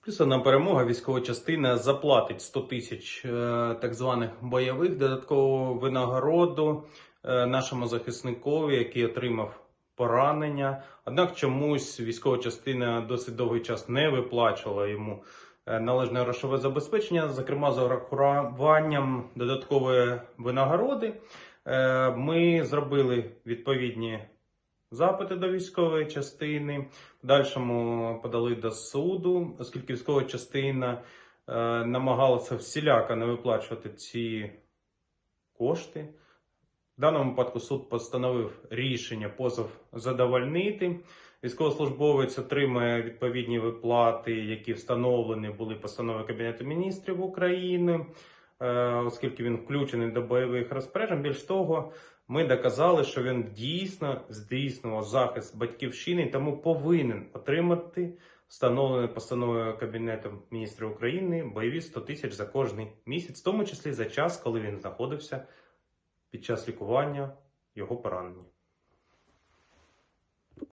Плюсовна перемога військова частина заплатить 100 тисяч е, так званих бойових додаткову винагороду е, нашому захисникові, який отримав поранення. Однак чомусь військова частина досить довгий час не виплачувала йому е, належне грошове забезпечення, зокрема за урахуванням додаткової винагороди. Ми зробили відповідні запити до військової частини. В подальшому подали до суду, оскільки військова частина е, намагалася всіляко не виплачувати ці кошти. В даному випадку суд постановив рішення позов задовольнити. Військовослужбовець отримає відповідні виплати, які встановлені були постановою Кабінету міністрів України, оскільки він включений до бойових розпоряджень. Більш того, ми доказали, що він дійсно здійснював захист батьківщини, тому повинен отримати встановлений постановою Кабінету міністрів України бойові 100 тисяч за кожний місяць, в тому числі за час, коли він знаходився під час лікування його поранення.